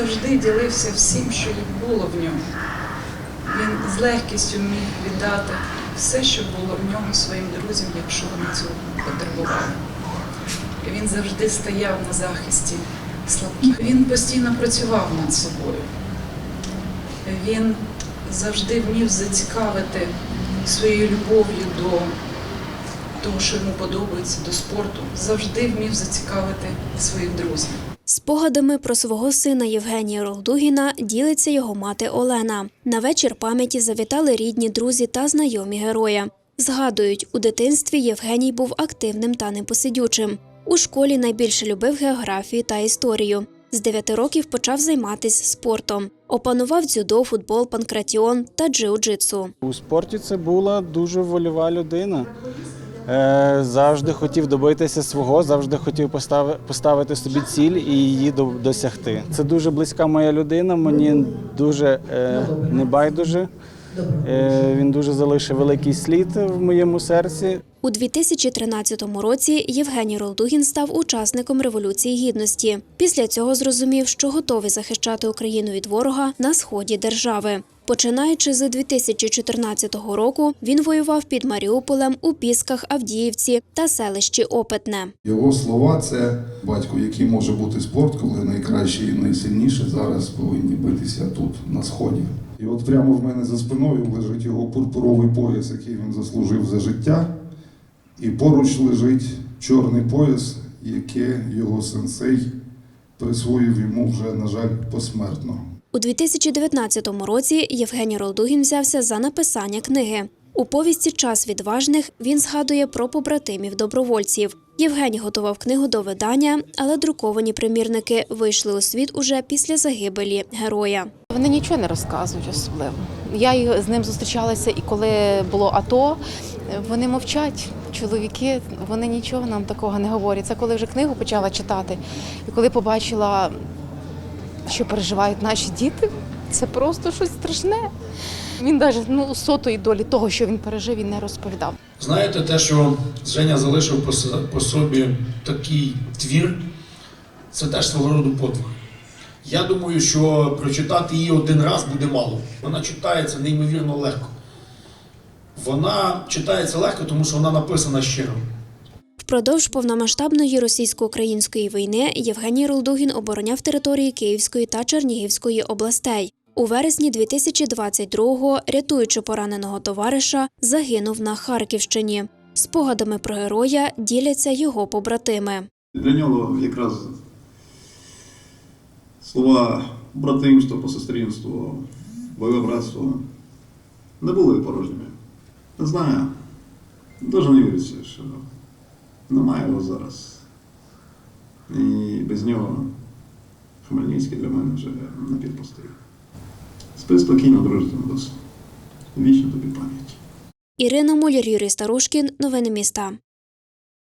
завжди ділився всім, що було в ньому. Він з легкістю міг віддати все, що було в нього своїм друзям, якщо вони цього потребували. Він завжди стояв на захисті слабких. Він постійно працював над собою. Він завжди вмів зацікавити своєю любов'ю до того, що йому подобається, до спорту. Завжди вмів зацікавити своїх друзів. Спогадами про свого сина Євгенія Ролдугіна ділиться його мати Олена. На вечір пам'яті завітали рідні, друзі та знайомі героя. Згадують, у дитинстві Євгеній був активним та непосидючим. У школі найбільше любив географію та історію. З 9 років почав займатися спортом. Опанував дзюдо, футбол, панкратіон та джиу-джитсу. У спорті це була дуже вольова людина. Е, Завжди хотів добитися свого, завжди хотів постави- поставити собі ціль і її до- досягти. Це дуже близька моя людина, мені дуже е, небайдуже. Е, Він дуже залишив великий слід в моєму серці. У 2013 році Євгеній Ролдугін став учасником Революції Гідності. Після цього зрозумів, що готовий захищати Україну від ворога на сході держави. Починаючи з 2014 року, він воював під Маріуполем у Пісках, Авдіївці та селищі Опитне. Його слова це батько, який може бути спорт, коли найкращі і найсильніші зараз повинні битися тут, на сході. І от прямо в мене за спиною лежить його пурпуровий пояс, який він заслужив за життя. І поруч лежить чорний пояс, яке його сенсей присвоїв йому вже, на жаль, посмертно. У 2019 році Євгеній Ролдугін взявся за написання книги. У повісті Час відважних він згадує про побратимів добровольців. Євгеній готував книгу до видання, але друковані примірники вийшли у світ уже після загибелі героя. Вони нічого не розказують особливо. Я з ним зустрічалася і коли було АТО, вони мовчать. Чоловіки, вони нічого нам такого не говорять. Це коли вже книгу почала читати, і коли побачила, що переживають наші діти, це просто щось страшне. Він навіть ну, сотої долі того, що він пережив, він не розповідав. Знаєте, те, що Женя залишив по, собі такий твір, це теж свого роду подвиг. Я думаю, що прочитати її один раз буде мало. Вона читається неймовірно легко. Вона читається легко, тому що вона написана щиро. Впродовж повномасштабної російсько-української війни Євгеній Ролдугін обороняв території Київської та Чернігівської областей. У вересні 2022-го, рятуючи пораненого товариша, загинув на Харківщині. Спогадами про героя діляться його побратими. Для нього якраз слова братимство, посестринство, бойове братство не були порожніми. Не знаю, дуже не віриться, що немає його зараз. І без нього Хмельницький для мене вже не підпустив. Спи спокійно, друже, Донбас. Вічно тобі пам'ять. Ірина Мулір, Юрій Старушкін. Новини міста.